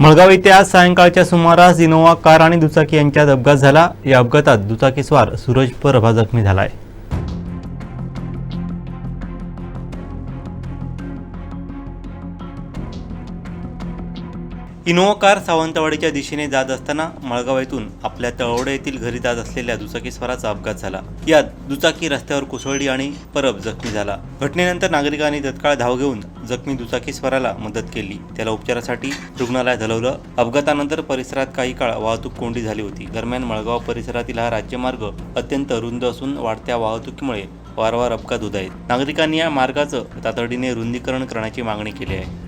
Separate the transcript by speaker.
Speaker 1: मळगाव येथे आज सायंकाळच्या सुमारास इनोवा कार आणि दुचाकी यांच्यात अपघात झाला. या अपघातात दुचाकीस्वार सूरज परभा जखमी झाला आहे इनोवा कार सावंतवाडीच्या दिशेने जात असताना मळगाव येथून आपल्या तळवडे येथील घरी जात असलेल्या दुचाकीस्वाराचा अपघात झाला. यात दुचाकी रस्त्यावर कोसळली आणि परब जखमी झाला. घटनेनंतर नागरिकांनी तत्काळ धाव घेऊन जखमी दुचाकीस्वाराला मदत केली. त्याला उपचारासाठी रुग्णालयात हलवलं. अपघातानंतर परिसरात काही काळ वाहतूक कोंडी झाली होती. दरम्यान मळगाव परिसरातील हा राज्यमार्ग अत्यंत रुंद असून वाढत्या वाहतुकीमुळे वारंवार अपघात होत आहेत. नागरिकांनी या मार्गाचं तातडीने रुंदीकरण करण्याची मागणी केली आहे.